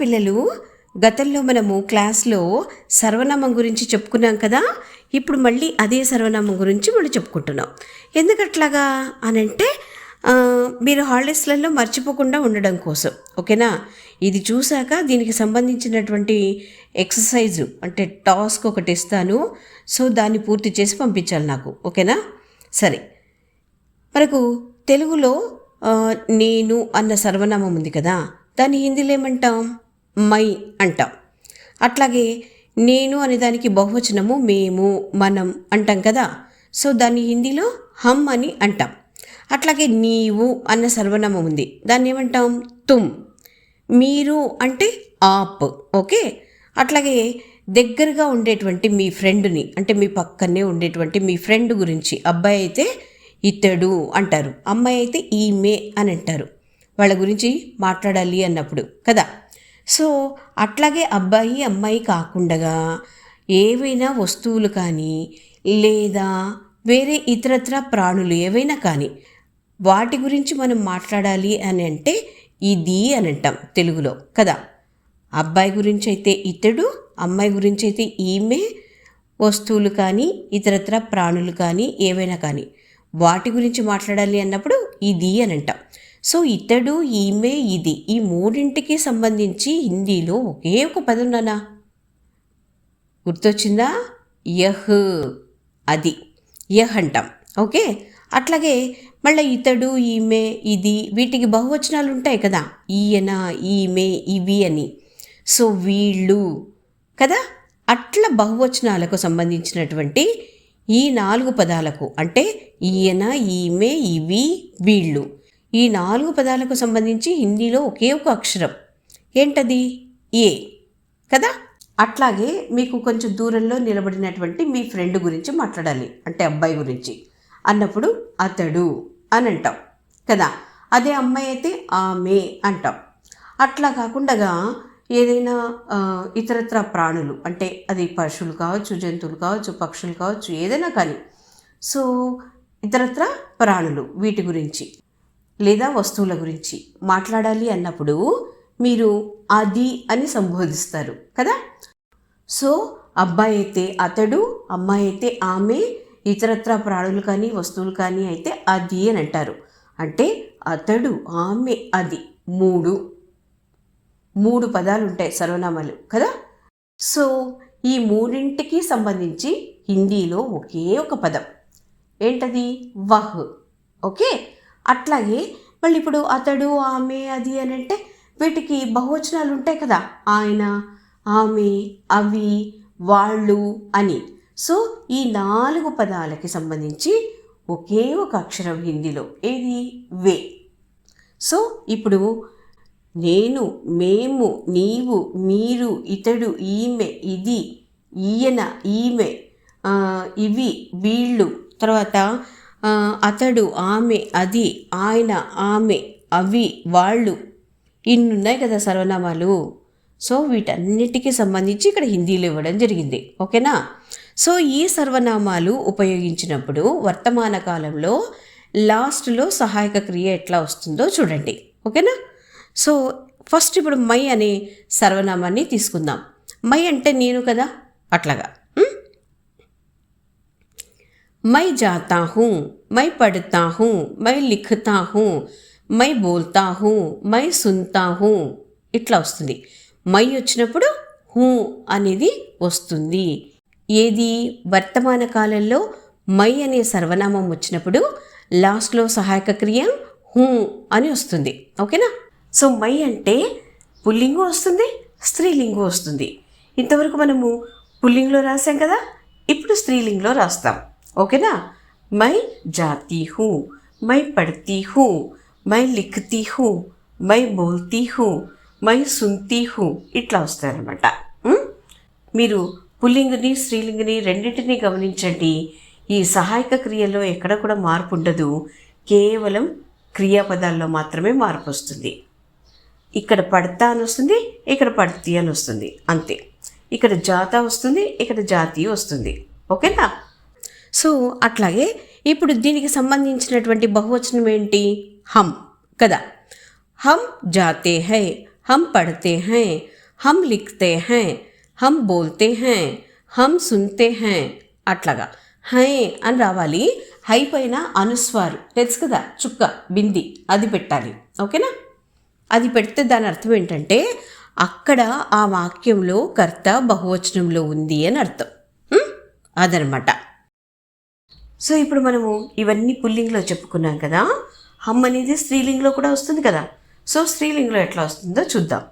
పిల్లలు గతంలో మనము క్లాస్లో సర్వనామం గురించి చెప్పుకున్నాం కదా ఇప్పుడు మళ్ళీ అదే సర్వనామం గురించి మళ్ళీ చెప్పుకుంటున్నాం. ఎందుకట్లాగా అనంటే మీరు హాలిడేస్లలో మర్చిపోకుండా ఉండడం కోసం ఓకేనా? ఇది చూశాక దీనికి సంబంధించినటువంటి ఎక్సర్సైజు అంటే టాస్క్ ఒకటి ఇస్తాను సో దాన్ని పూర్తి చేసి పంపించాలి నాకు ఓకేనా? సరే. మనకు తెలుగులో నేను అన్న సర్వనామం ఉంది కదా దాన్ని హిందీలో ఏమంటాం? మై అంటాం. అట్లాగే నేను అనే దానికి బహువచనము మేము మనం అంటాం కదా. సో దాన్ని హిందీలో హమ్ అని అంటాం. అట్లాగే నీవు అన్న సర్వనామం ఉంది. దాన్ని ఏమంటాం? తుమ్. మీరు అంటే ఆప్. ఓకే? అట్లాగే దగ్గరగా ఉండేటువంటి మీ ఫ్రెండ్ని అంటే మీ పక్కనే ఉండేటువంటి మీ ఫ్రెండ్ గురించి అబ్బాయి అయితే ఇతడు అంటారు. అమ్మాయి అయితే ఈమె అని అంటారు. వాళ్ళ గురించి మాట్లాడాలి అన్నప్పుడు కదా? సో అట్లాగే అబ్బాయి అమ్మాయి కాకుండా ఏవైనా వస్తువులు కానీ లేదా వేరే ఇతరత్ర ప్రాణులు ఏవైనా కానీ వాటి గురించి మనం మాట్లాడాలి అని అంటే ఇది అని అంటాం తెలుగులో కదా? అబ్బాయి గురించి అయితే ఇతడు అమ్మాయి గురించి అయితే ఈమె వస్తువులు కానీ ఇతరత్ర ప్రాణులు కానీ ఏవైనా కానీ వాటి గురించి మాట్లాడాలి అన్నప్పుడు ఇది అని అంటాం. సో ఇతడు ఈమె ఇది. ఈ మూడింటికి సంబంధించి హిందీలో ఒకే ఒక పదం నానా గుర్తొచ్చిందా? యహ్. అది. యహ్ అంటాం. ఓకే? అట్లాగే మళ్ళీ ఇతడు ఈమె ఇది వీటికి బహువచనాలు ఉంటాయి కదా. ఈయన ఈమె ఇవి అని. సో వీళ్ళు కదా? అట్లా బహువచనాలకు సంబంధించినటువంటి ఈ నాలుగు పదాలకు అంటే ఈయన ఈమె ఇవి వీళ్ళు. ఈ నాలుగు పదాలకు సంబంధించి హిందీలో ఒకే ఒక అక్షరం. ఏంటది? ఏ. కదా? అట్లాగే మీకు కొంచెం దూరంలో నిలబడినటువంటి మీ ఫ్రెండ్ గురించి మాట్లాడాలి. అంటే అబ్బాయి గురించి. అన్నప్పుడు అతడు అని అంటాం. కదా? అదే అమ్మాయి అయితే ఆమె అంటాం. అట్లా కాకుండా ఏదైనా ఇతరత్ర ప్రాణులు అంటే అది పశువులు కావచ్చు జంతువులు కావచ్చు పక్షులు కావచ్చు ఏదైనా కానీ. సో ఇతరత్ర ప్రాణులు వీటి గురించి. లేదా వస్తువుల గురించి మాట్లాడాలి అన్నప్పుడు మీరు అది అని సంబోధిస్తారు కదా? సో అబ్బాయి అయితే అతడు అమ్మాయి అయితే ఆమె ఇతరత్ర ప్రాణులు కానీ వస్తువులు కానీ అయితే అది అని అంటారు. అంటే అతడు ఆమె అది మూడు. మూడు పదాలు ఉంటాయి సర్వనామాలు కదా? సో ఈ మూడింటికి సంబంధించి హిందీలో ఒకే ఒక పదం. ఏంటది? వహ్. ఓకే? అట్లాగే మళ్ళీ ఇప్పుడు అతడు ఆమె అది అని అంటే వీటికి బహువచనాలు ఉంటాయి కదా. ఆయన ఆమె అవి వాళ్ళు అని. సో ఈ నాలుగు పదాలకి సంబంధించి ఒకే ఒక అక్షరం హిందీలో. ఏది? వే. సో ఇప్పుడు నేను మేము నీవు మీరు ఇతడు ఈమె ఇది ఈయన ఈమె ఇవి వీళ్ళు. తర్వాత అతడు ఆమె అది ఆయన ఆమె అవి వాళ్ళు. ఇన్నున్నాయి కదా సర్వనామాలు. సో వీటన్నిటికీ సంబంధించి ఇక్కడ హిందీలో ఇవ్వడం జరిగింది. ఓకేనా? సో ఈ సర్వనామాలు ఉపయోగించినప్పుడు వర్తమాన కాలంలో లాస్ట్లో సహాయక క్రియ ఎట్లా వస్తుందో చూడండి. ఓకేనా? సో ఫస్ట్ ఇప్పుడు మై అనే సర్వనామాన్ని తీసుకుందాం. మై అంటే నేను కదా? అట్లాగా. मैं जाता हूँ मैं पढ़ता हूँ मैं लिखता हूँ मैं बोलता हूँ मैं सुनता हूँ ఇట్లా వస్తుంది మై వచ్చినప్పుడు హూ అనేది వస్తుంది ఏది వర్తమాన కాలంలో మై అనే సర్వనామం వచ్చినప్పుడు లాస్ట్లో సహాయక క్రియ హూ అని వస్తుంది ఓకేనా సో మై అంటే పుల్లింగు వస్తుంది స్త్రీలింగు వస్తుంది ఇంతవరకు మనము పుల్లింగ్లో రాసాం కదా ఇప్పుడు స్త్రీలింగ్లో రాస్తాం ఓకేనా? మై జాతి హూ మై పడతీ హూ మై లిఖతీ హూ మై బోల్తీ హూ మై సున్తీ హూ ఇట్లా వస్తారనమాట మీరు పుల్లింగుని స్త్రీలింగుని రెండింటినీ గమనించండి. ఈ సహాయక క్రియలో ఎక్కడ కూడా మార్పు ఉండదు. కేవలం క్రియాపదాల్లో మాత్రమే మార్పు వస్తుంది. ఇక్కడ పడతా అని వస్తుంది ఇక్కడ పడతీ అని వస్తుంది. అంతే. ఇక్కడ జాత వస్తుంది ఇక్కడ జాతి వస్తుంది. ఓకేనా? సో అట్లాగే ఇప్పుడు దీనికి సంబంధించినటువంటి బహువచనం ఏంటి? హమ్ కదా? హమ్ జాతే హై హమ్ పడతే హై హమ్ లిఖతే హై హమ్ బోల్తే హై హమ్ సున్తే హై అట్లాగా. హై అని రావాలి. హై పైన అనుస్వారు తెలుసు కదా? చుక్క బింది అది పెట్టాలి. ఓకేనా? అది పెడితే దాని అర్థం ఏంటంటే అక్కడ ఆ వాక్యంలో కర్త బహువచనంలో ఉంది అని అర్థం. అదనమాట. సో ఇప్పుడు మనము ఇవన్నీ పుల్లింగ్లో చెప్పుకున్నాం కదా హమ్ అనేది స్త్రీలింగ్లో కూడా వస్తుంది కదా. సో స్త్రీలింగ్లో ఎట్లా వస్తుందో చూద్దాం.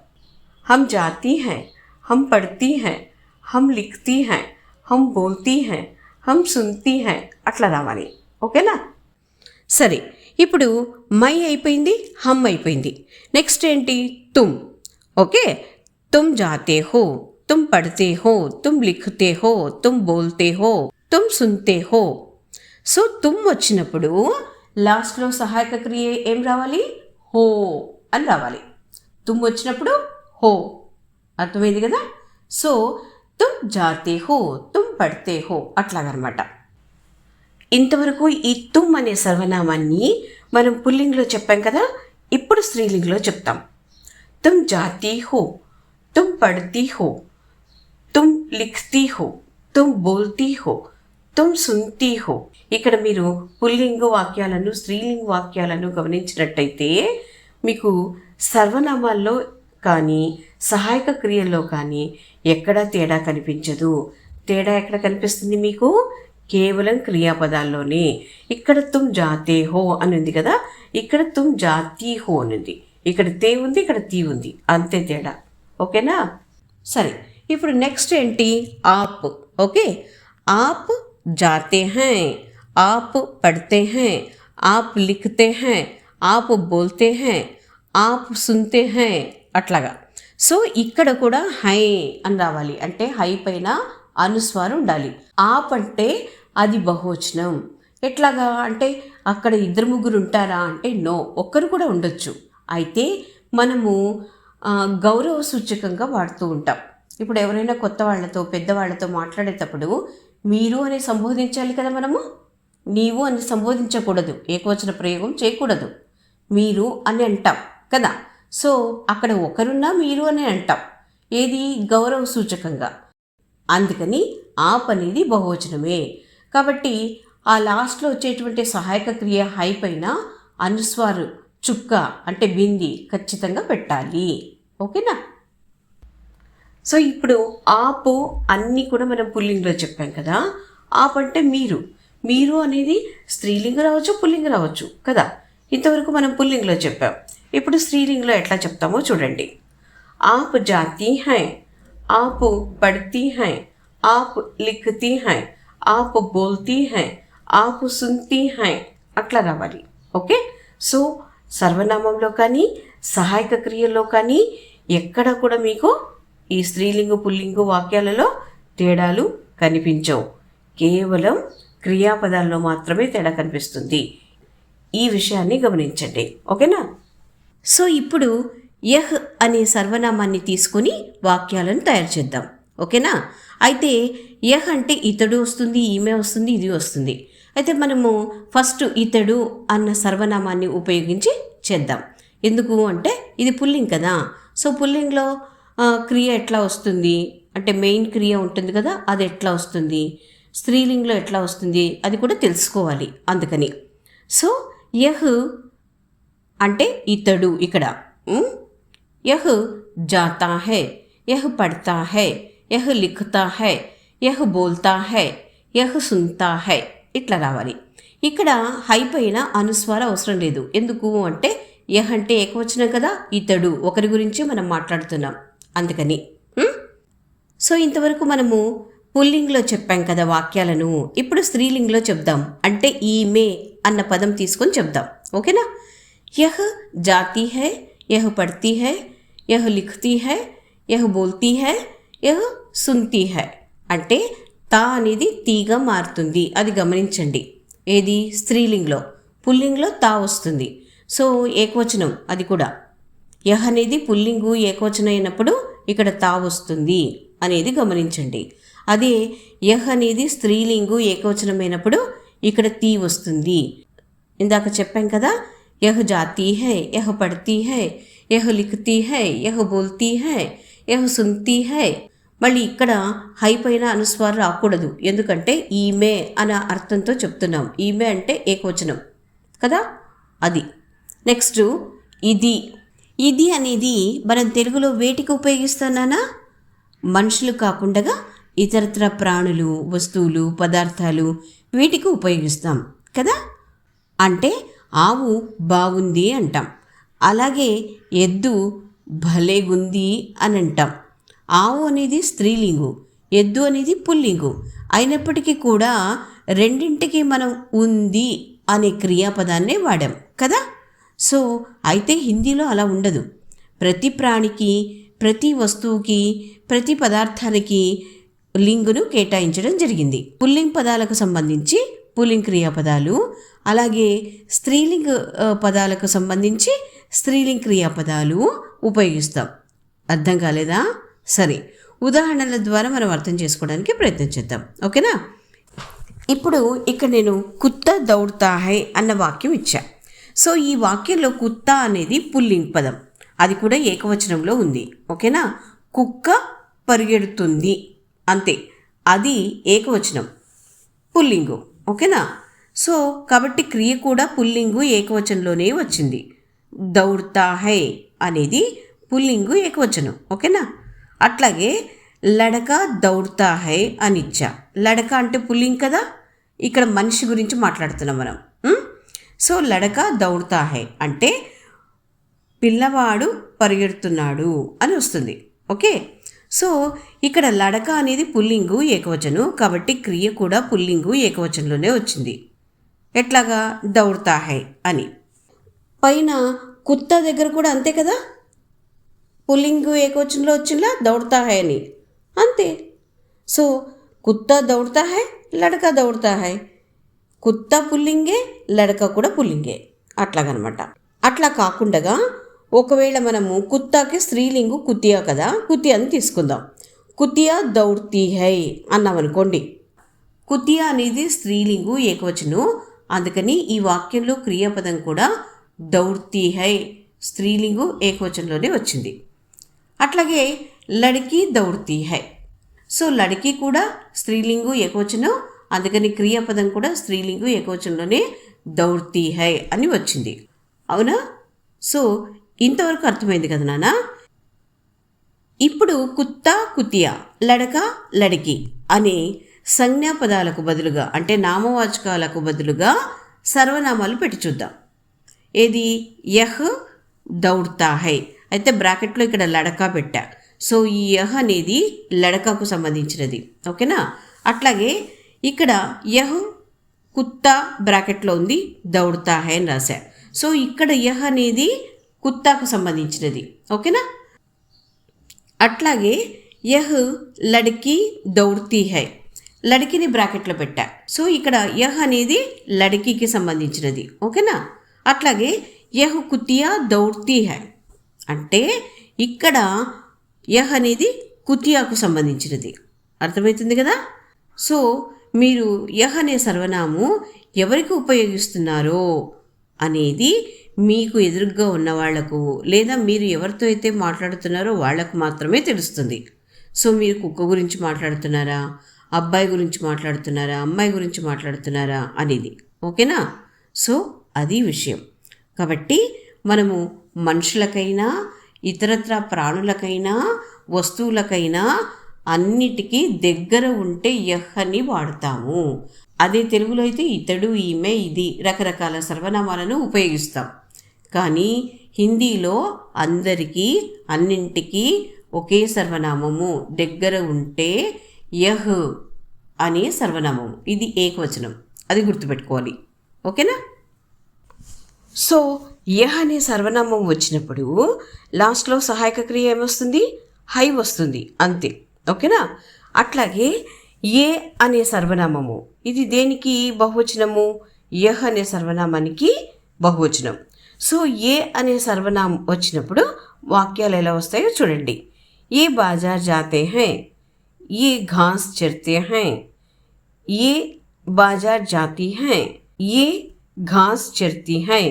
హమ్ జాతి హై హమ్ పడతీ హై హమ్ లిఖతీ హై హమ్ బోల్తీ హై హమ్ సున్తీ హై అట్లా రావాలి. ఓకేనా? సరే ఇప్పుడు మై అయిపోయింది హమ్ అయిపోయింది. నెక్స్ట్ ఏంటి? తుమ్. ఓకే? తుమ్ జాతే హో తుమ్ పడతే హో తుమ్ లిఖతే హో తుమ్ బోల్తే హో తుమ్ సుంతే హో. సో తుమ్ వచ్చినప్పుడు లాస్ట్లో సహాయక క్రియ ఏం రావాలి? హో అని రావాలి. తుమ్ వచ్చినప్పుడు హో. అర్థమైంది కదా? సో తుమ్ జాతే హో తుమ్ పడితే హో అట్లాగనమాట. ఇంతవరకు ఈ తుమ్ అనే సర్వనామాన్ని మనం పుల్లింగ్లో చెప్పాం కదా? ఇప్పుడు స్త్రీలింగ్లో చెప్తాం. తుమ్ జాతీ హో తుమ్ పడతీ హో తుమ్ లిఖతీ హో తుమ్ బోల్తీ హో తుమ్ సున్తీ హో ఇక్కడ మీరు పుల్లింగ వాక్యాలను స్త్రీలింగ వాక్యాలను గమనించినట్టయితే మీకు సర్వనామాల్లో కానీ సహాయక క్రియల్లో కానీ ఎక్కడా తేడా కనిపించదు. తేడా ఎక్కడ కనిపిస్తుంది మీకు? కేవలం క్రియాపదాల్లోనే. ఇక్కడ తుమ్ జాతే హో అని ఉంది కదా? ఇక్కడ తుమ్ జాతీ హో అని ఉంది ఇక్కడ తే ఉంది ఇక్కడ తీ ఉంది. అంతే తేడా. ఓకేనా? సరే. ఇప్పుడు నెక్స్ట్ ఏంటి? ఆప్. ఓకే? ఆప్ జాతే హై. आप पढ़ते हैं आप लिखते हैं आप बोलते हैं आप సున్తే हैं అట్లాగా సో ఇక్కడ కూడా హై అని రావాలి అంటే హై పైన అనుస్వారం ఉండాలి ఆప్ అంటే అది బహువచనం ఎట్లాగా అంటే అక్కడ ఇద్దరు ముగ్గురు ఉంటారా అంటే నో ఒక్కరు కూడా ఉండొచ్చు అయితే మనము ఆ, గౌరవ సూచకంగా వాడుతూ ఉంటాం ఇప్పుడు ఎవరైనా కొత్త వాళ్ళతో పెద్దవాళ్ళతో మాట్లాడేటప్పుడు మీరు అని సంబోధించాలి కదా మనము నీవు అని సంబోధించకూడదు. ఏకవచన ప్రయోగం చేయకూడదు. మీరు అని అంటాం కదా? సో అక్కడ ఒకరున్నా మీరు అని అంటాం. ఏది? గౌరవ సూచకంగా. అందుకని ఆప్ అనేది బహువచనమే. కాబట్టి ఆ లాస్ట్లో వచ్చేటువంటి సహాయక క్రియ హై పైన అనుస్వారు చుక్క అంటే బింది ఖచ్చితంగా పెట్టాలి. ఓకేనా? సో ఇప్పుడు ఆపు అన్నీ కూడా మనం పుల్లింగ్లో చెప్పాం కదా? ఆప్ అంటే మీరు. మీరు అనేది స్త్రీలింగ రావచ్చు పుల్లింగ రావచ్చు కదా? ఇంతవరకు మనం పుల్లింగ్లో చెప్పాం. ఇప్పుడు స్త్రీలింగ్లో ఎట్లా చెప్తామో చూడండి. ఆప్ జాతి హై ఆపు పడతీ హై ఆప్ లిఖతీ హై ఆప్ బోల్తీ హై ఆపు సున్తీ హై అట్లా రావాలి. ఓకే? సో సర్వనామంలో కానీ సహాయక క్రియల్లో కానీ ఎక్కడ కూడా మీకు ఈ స్త్రీలింగు పుల్లింగు వాక్యాలలో తేడాలు కనిపించవు. కేవలం క్రియాపదాల్లో మాత్రమే తేడా కనిపిస్తుంది. ఈ విషయాన్ని గమనించండి. ఓకేనా? సో ఇప్పుడు యహ్ అనే సర్వనామాన్ని తీసుకొని వాక్యాలను తయారు చేద్దాం. ఓకేనా? అయితే యహ్ అంటే ఇతడు వస్తుంది ఈమె వస్తుంది ఇది వస్తుంది. అయితే మనము ఫస్ట్ ఇతడు అన్న సర్వనామాన్ని ఉపయోగించి చేద్దాం. ఎందుకు అంటే ఇది పుల్లింగ్ కదా. సో పుల్లింగ్లో క్రియ ఎట్లా వస్తుంది? అంటే మెయిన్ క్రియ ఉంటుంది కదా అది ఎట్లా వస్తుంది? స్త్రీలింగ్లో ఎట్లా వస్తుంది? అది కూడా తెలుసుకోవాలి అందుకని. సో యహ్ అంటే ఇతడు ఇక్కడ. యహ్ జాతా హై యహ్ పడతా హై యహ్ లిఖతా హై యహ్ బోల్తా హై యహ్ సుంతా హై ఇట్లా రావాలి. ఇక్కడ హై పైన అనుస్వార అవసరం లేదు. ఎందుకు అంటే యహ్ అంటే ఏకవచనం కదా ఇతడు. ఒకరి గురించి మనం మాట్లాడుతున్నాం. అందుకని. సో ఇంతవరకు మనము పుల్లింగ్లో చెప్పాం కదా వాక్యాలను ఇప్పుడు స్త్రీలింగ్లో చెప్దాం. అంటే ఈమె అన్న పదం తీసుకొని చెప్దాం. ఓకేనా? యహ జాతి హై యహ పడతీ హై యహ లిఖతీ హై యహ బోల్తీ హై యహ సుంతీ హై. అంటే తా అనేది తీగా మారుతుంది. అది గమనించండి. ఏది? స్త్రీలింగ్లో. పుల్లింగ్లో తా వస్తుంది. సో ఏకవచనం అది కూడా. యహ అనేది పుల్లింగు ఏకవచనం అయినప్పుడు ఇక్కడ తా వస్తుంది అనేది గమనించండి. అది యహ్ అనేది స్త్రీలింగు ఏకవచనమైనప్పుడు ఇక్కడ తీ వస్తుంది. ఇందాక చెప్పాం కదా యహ్ జాతి హై యహ్ పడతీ హై యహ్ లిఖతి హై యహ్ బోల్తీ హై యహ్ సున్తీ హై. మళ్ళీ ఇక్కడ హై పైన అనుస్వారం రాకూడదు. ఎందుకంటే ఈమె అనే అర్థంతో చెప్తున్నాం. ఈమె అంటే ఏకవచనం కదా? అది. నెక్స్ట్ ఇది. ఇది అనేది మనం తెలుగులో వేటికి ఉపయోగిస్తానా మనుషులు కాకుండా ఇతరత్ర ప్రాణులు వస్తువులు పదార్థాలు వీటికి ఉపయోగిస్తాం కదా? అంటే ఆవు బాగుంది అంటాం. అలాగే ఎద్దు భలేగుంది అని అంటాం. ఆవు అనేది స్త్రీలింగు ఎద్దు అనేది పుల్లింగు. అయినప్పటికీ కూడా రెండింటికి మనం ఉంది అనే క్రియాపదాన్నే వాడాం కదా? సో అయితే హిందీలో అలా ఉండదు. ప్రతి ప్రాణికి ప్రతి వస్తువుకి ప్రతి పదార్థానికి లింగును కేటాయించడం జరిగింది. పుల్లింగ్ పదాలకు సంబంధించి పుల్లింగ్ క్రియాపదాలు అలాగే స్త్రీలింగ్ పదాలకు సంబంధించి స్త్రీలింగ్ క్రియాపదాలు ఉపయోగిస్తాం. అర్థం కాలేదా? సరే. ఉదాహరణల ద్వారా మనం అర్థం చేసుకోవడానికి ప్రయత్నం చేద్దాం. ఓకేనా? ఇప్పుడు ఇక్కడ నేను కుత్త దౌడ్తా హై అన్న వాక్యం ఇచ్చా. సో ఈ వాక్యంలో కుత్త అనేది పుల్లింగ్ పదం. అది కూడా ఏకవచనంలో ఉంది. ఓకేనా? కుక్క పరిగెడుతుంది. అంతే. అది ఏకవచనం. పుల్లింగు. ఓకేనా? సో కాబట్టి క్రియ కూడా పుల్లింగు ఏకవచనంలోనే వచ్చింది. దౌడ్తా హై అనేది పుల్లింగు ఏకవచనం. ఓకేనా? అట్లాగే లడక దౌడ్తా హై అనిచ్చా లడక అంటే పుల్లింగ్ కదా? ఇక్కడ మనిషి గురించి మాట్లాడుతున్నాం మనం. సో లడక దౌడ్తా హై అంటే పిల్లవాడు పరిగెడుతున్నాడు అని వస్తుంది. ఓకే? సో ఇక్కడ లడక అనేది పుల్లింగు ఏకవచనం కాబట్టి క్రియ కూడా పుల్లింగు ఏకవచనంలోనే వచ్చింది. ఎట్లాగా? దౌడ్తా హై అని. పైన కుత్త దగ్గర కూడా అంతే కదా? పుల్లింగు ఏకవచనంలో వచ్చిందా? దౌడతా హై అని. అంతే. సో కుత్త దౌడతా హై లడక దౌడతా హై కుత్త పుల్లింగే లడక కూడా పుల్లింగే. అట్లాగనమాట. అట్లా కాకుండా ఒకవేళ మనము కుత్తాకి స్త్రీలింగు కుత్తియా కదా కుతియాని తీసుకుందాం. కుతియా దౌర్తి హై అన్నామనుకోండి. కుతియా అనేది స్త్రీలింగు ఏకవచనం అందుకని ఈ వాక్యంలో క్రియాపదం కూడా దౌర్తి హై స్త్రీలింగు ఏకవచనంలోనే వచ్చింది. అట్లాగే లడికి దౌర్తి హై సో లడికి కూడా స్త్రీలింగు ఏకవచనం అందుకని క్రియాపదం కూడా స్త్రీలింగు ఏకవచనంలోనే దౌర్తి హై అని వచ్చింది. అవునా? సో ఇంతవరకు అర్థమైంది కదా నాన్న ఇప్పుడు కుత్తా కుతియా లడక లడికి అనే సంజ్ఞాపదాలకు బదులుగా అంటే నామవాచకాలకు బదులుగా సర్వనామాలు పెట్టి చూద్దాం. ఏది? యహ్ దౌడ్తా హై అయితే బ్రాకెట్లో ఇక్కడ లడక పెట్టా. సో ఈ యహ్ అనేది లడకకు సంబంధించినది. ఓకేనా? అట్లాగే ఇక్కడ యహ్ కుత్తా బ్రాకెట్లో ఉంది దౌడ్తా హై అని రాశా. సో ఇక్కడ యహ్ అనేది కుత్తాకు సంబంధించినది. ఓకేనా? అట్లాగే యహ్ లడికి దౌడ్తీ హై. లడికిని బ్రాకెట్లో పెట్టా. సో ఇక్కడ యహ్ అనేది లడికికి సంబంధించినది. ఓకేనా? అట్లాగే యహ్ కుతియా దౌడ్తీ హై. అంటే ఇక్కడ యహ్ అనేది కుతియాకు సంబంధించినది. అర్థమవుతుంది కదా? సో మీరు యహ్ అనే సర్వనాము ఎవరికి ఉపయోగిస్తున్నారో అనేది మీకు ఎదురుగ్గా ఉన్న వాళ్ళకు లేదా మీరు ఎవరితో అయితే మాట్లాడుతున్నారో వాళ్ళకు మాత్రమే తెలుస్తుంది. సో మీరు కుక్క గురించి మాట్లాడుతున్నారా? అబ్బాయి గురించి మాట్లాడుతున్నారా? అమ్మాయి గురించి మాట్లాడుతున్నారా? అనేది. ఓకేనా? సో అది విషయం. కాబట్టి మనము మనుషులకైనా ఇతరత్ర ప్రాణులకైనా వస్తువులకైనా అన్నిటికీ దగ్గర ఉంటే యహ్ని వాడతాము. అదే తెలుగులో అయితే ఇతడు ఈమె ఇది రకరకాల సర్వనామాలను ఉపయోగిస్తాం. కానీ హిందీలో అందరికీ అన్నింటికీ ఒకే సర్వనామము. దగ్గర ఉంటే యహ్ అనే సర్వనామం ఇది ఏకవచనం. అది గుర్తుపెట్టుకోవాలి. ఓకేనా? సో యహ్ అనే సర్వనామం వచ్చినప్పుడు లాస్ట్లో సహాయక క్రియ ఏమొస్తుంది? హై వస్తుంది. అంతే. ఓకేనా? అట్లాగే ఏ అనే సర్వనామము. ఇది దేనికి బహువచనము? యహ్ అనే సర్వనామానికి బహువచనం. సో ఏ అనే సర్వనామం వచ్చినప్పుడు వాక్యాలు ఎలా వస్తాయో చూడండి. ఏ బాజార్ జాతే హై ఏ ఘాస్ చర్తే హై ఏ బాజార్ జాతి హై ఏ ఘాస్ చర్తి హై.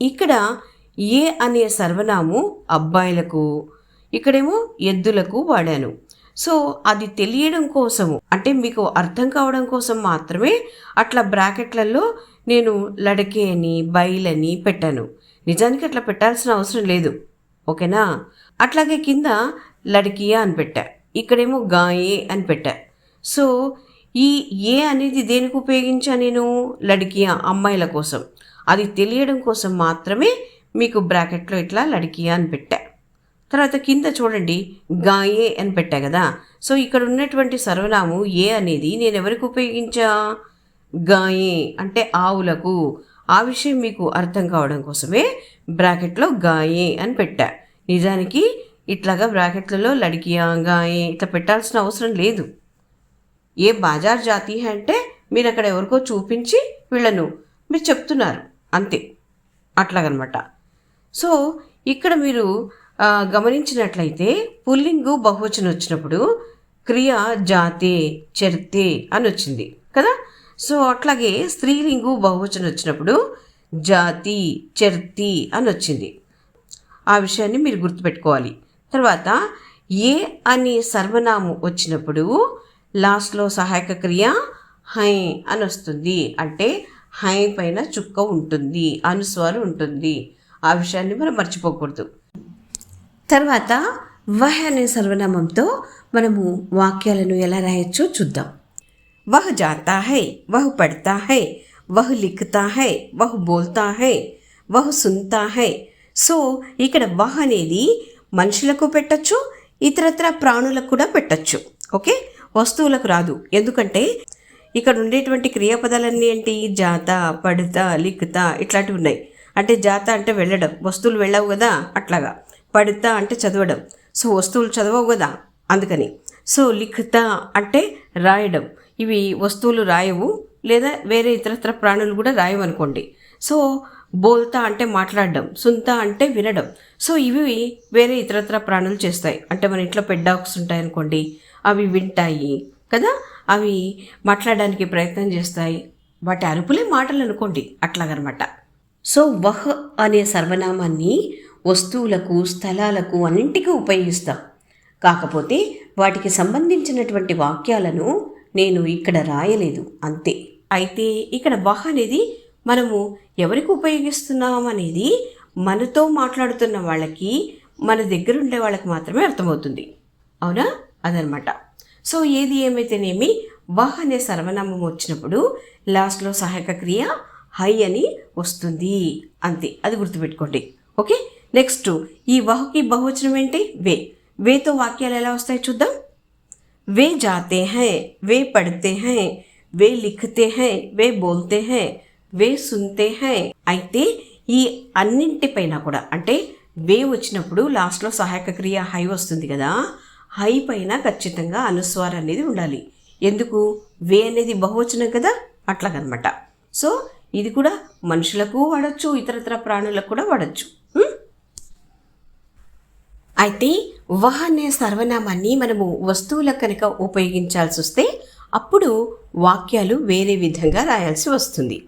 ఇక్కడ ఏ అనే సర్వనాము అబ్బాయిలకు ఇక్కడేమో ఎద్దులకు వాడాను. సో అది తెలియడం కోసము. అంటే మీకు అర్థం కావడం కోసం మాత్రమే అట్లా బ్రాకెట్లలో నేను లడకే అని బయలని పెట్టాను. నిజానికి అట్లా పెట్టాల్సిన అవసరం లేదు. ఓకేనా? అట్లాగే కింద లడికియా అని పెట్టా. ఇక్కడేమో గాయే అని పెట్టా. సో ఈ ఏ అనేది దేనికి ఉపయోగించా నేను? లడికియా అమ్మాయిల కోసం. అది తెలియడం కోసం మాత్రమే మీకు బ్రాకెట్లో ఇట్లా లడికియా అని పెట్టా. తర్వాత కింద చూడండి గాయే అని పెట్టా కదా. సో ఇక్కడ ఉన్నటువంటి సర్వనామం ఏ అనేది నేను ఎవరికి ఉపయోగించా? గాయే అంటే ఆవులకు. ఆ విషయం మీకు అర్థం కావడం కోసమే బ్రాకెట్లో గాయే అని పెట్టా. నిజానికి ఇట్లాగా బ్రాకెట్లలో లడికియా గాయే ఇట్లా పెట్టాల్సిన అవసరం లేదు. ఏ బాజార్ జాతి అంటే మీరు అక్కడ ఎవరికో చూపించి వీళ్ళను మీరు చెప్తున్నారు. అంతే. అట్లాగనమాట. సో ఇక్కడ మీరు గమనించినట్లయితే పుల్లింగు బహువచనం వచ్చినప్పుడు క్రియ జాతే చరితే అని వచ్చింది కదా? సో అట్లాగే స్త్రీలింగు బహువచనం వచ్చినప్పుడు జాతి చర్తి అని వచ్చింది. ఆ విషయాన్ని మీరు గుర్తుపెట్టుకోవాలి. తర్వాత ఏ అనే సర్వనామం వచ్చినప్పుడు లాస్ట్లో సహాయక క్రియ హై అని వస్తుంది. అంటే హై పైన చుక్క ఉంటుంది అనుస్వారం ఉంటుంది. ఆ విషయాన్ని మనం మర్చిపోకూడదు. తర్వాత వహ్ అనే సర్వనామంతో మనము వాక్యాలను ఎలా రాయొచ్చో చూద్దాం. వహ్ జాతా హై వహ్ పడతా హై వహ్ లిఖతా హై వహ్ బోల్తా హై వహ్ సున్తా హై. సో ఇక్కడ వహ్ అనేది మనుషులకు పెట్టచ్చు ఇతరత్ర ప్రాణులకు కూడా పెట్టచ్చు. ఓకే? వస్తువులకు రాదు. ఎందుకంటే ఇక్కడ ఉండేటువంటి క్రియాపదాలన్నీ ఏంటి? జాత పడత లిఖత ఇట్లాంటివి ఉన్నాయి. అంటే జాత అంటే వెళ్ళడం. వస్తువులు వెళ్ళవు కదా? అట్లాగా. పడతా అంటే చదవడం. సో వస్తువులు చదవవు కదా? అందుకని. సో లిఖితా అంటే రాయడం. ఇవి వస్తువులు రాయవు లేదా వేరే ఇతరత్ర ప్రాణులు కూడా రాయవనుకోండి. సో బోల్తా అంటే మాట్లాడడం సుంత అంటే వినడం. సో ఇవి వేరే ఇతరత్ర ప్రాణులు చేస్తాయి. అంటే మన ఇంట్లో పెడ్డాక్స్ ఉంటాయి అనుకోండి అవి వింటాయి కదా? అవి మాట్లాడడానికి ప్రయత్నం చేస్తాయి. వాటి అరుపులే మాటలు అనుకోండి అట్లాగనమాట. సో వహ్ అనే సర్వనామాన్ని వస్తువులకు స్థలాలకు అన్నింటికీ ఉపయోగిస్తాం. కాకపోతే వాటికి సంబంధించినటువంటి వాక్యాలను నేను ఇక్కడ రాయలేదు. అంతే. అయితే ఇక్కడ వహ్ అనేది మనము ఎవరికి ఉపయోగిస్తున్నాం అనేది మనతో మాట్లాడుతున్న వాళ్ళకి మన దగ్గర ఉండే వాళ్ళకి మాత్రమే అర్థమవుతుంది. అవునా? అదనమాట. సో ఏది ఏమైతేనేమి వహ్ అనే సర్వనామం వచ్చినప్పుడు లాస్ట్లో సహాయక క్రియ హై అని వస్తుంది. అంతే. అది గుర్తుపెట్టుకోండి. ఓకే? నెక్స్ట్ ఈ వహుకి బహువచనం ఏంటి వే వేతో వాక్యాలు ఎలా వస్తాయి చూద్దాం वे जाते हैं वे पढ़ते हैं वे लिखते हैं वे बोलते हैं వే సుంతే హై అయితే ఈ అన్నింటిపైన కూడా అంటే వే వచ్చినప్పుడు లాస్ట్లో సహాయక క్రియ హై వస్తుంది కదా హై పైన ఖచ్చితంగా అనుస్వారం అనేది ఉండాలి ఎందుకు వే అనేది బహువచనం కదా అట్లాగనమాట సో ఇది కూడా మనుషులకు వాడచ్చు ఇతరత్ర ప్రాణులకు కూడా వాడచ్చు ఉం? అయితే వహ అనే సర్వనామాన్ని మనము వస్తువులకు కనుక ఉపయోగించాల్సి వస్తే అప్పుడు వాక్యాలు వేరే విధంగా రాయాల్సి వస్తుంది.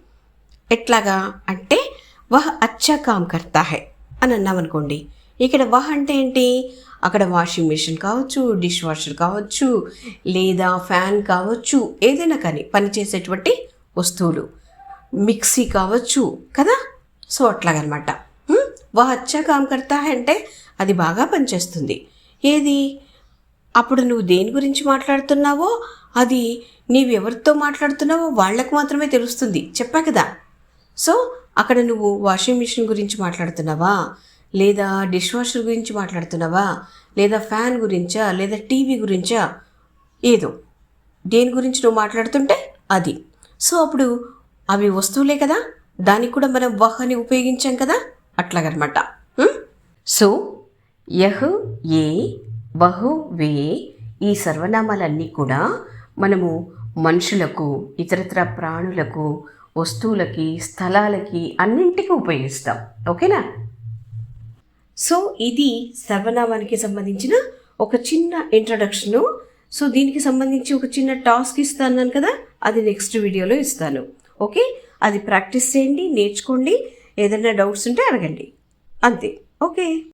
ఎట్లాగా అంటే వహ అచ్చా కామ్ కర్తా హై అని అన్నామనుకోండి ఇక్కడ వహ అంటే ఏంటి? అక్కడ వాషింగ్ మిషన్ కావచ్చు డిష్ వాషర్ కావచ్చు లేదా ఫ్యాన్ కావచ్చు ఏదైనా కానీ పనిచేసేటువంటి వస్తువులు. మిక్సీ కావచ్చు కదా? సో అట్లాగనమాట. వా అచ్చా కామ్ కర్తా అంటే అది బాగా పనిచేస్తుంది. ఏది? అప్పుడు నువ్వు దేని గురించి మాట్లాడుతున్నావో? అది నీవెవరితో మాట్లాడుతున్నావో వాళ్ళకు మాత్రమే తెలుస్తుంది. చెప్పా కదా? సో అక్కడ నువ్వు వాషింగ్ మిషన్ గురించి మాట్లాడుతున్నావా? లేదా డిష్ వాషర్ గురించి మాట్లాడుతున్నావా? లేదా ఫ్యాన్ గురించా? లేదా టీవీ గురించా? ఏదో. దేని గురించి నువ్వు మాట్లాడుతుంటే అది. సో అప్పుడు అవి వస్తువులే కదా? దానికి కూడా మనం వహ్ అని ఉపయోగించాం కదా? అట్లాగనమాట. సో యహ్ ఏ బహు వే ఈ సర్వనామాలన్నీ కూడా మనము మనుషులకు ఇతరత్ర ప్రాణులకు వస్తువులకి స్థలాలకి అన్నింటికి ఉపయోగిస్తాం. ఓకేనా? సో ఇది సర్వనామానికి సంబంధించిన ఒక చిన్న ఇంట్రడక్షను సో దీనికి సంబంధించి ఒక చిన్న టాస్క్ ఇస్తాను కదా అది నెక్స్ట్ వీడియోలో ఇస్తాను. ఓకే? అది ప్రాక్టీస్ చేయండి నేర్చుకోండి. ఏదైనా డౌట్స్ ఉంటే అడగండి. అంతే. ఓకే.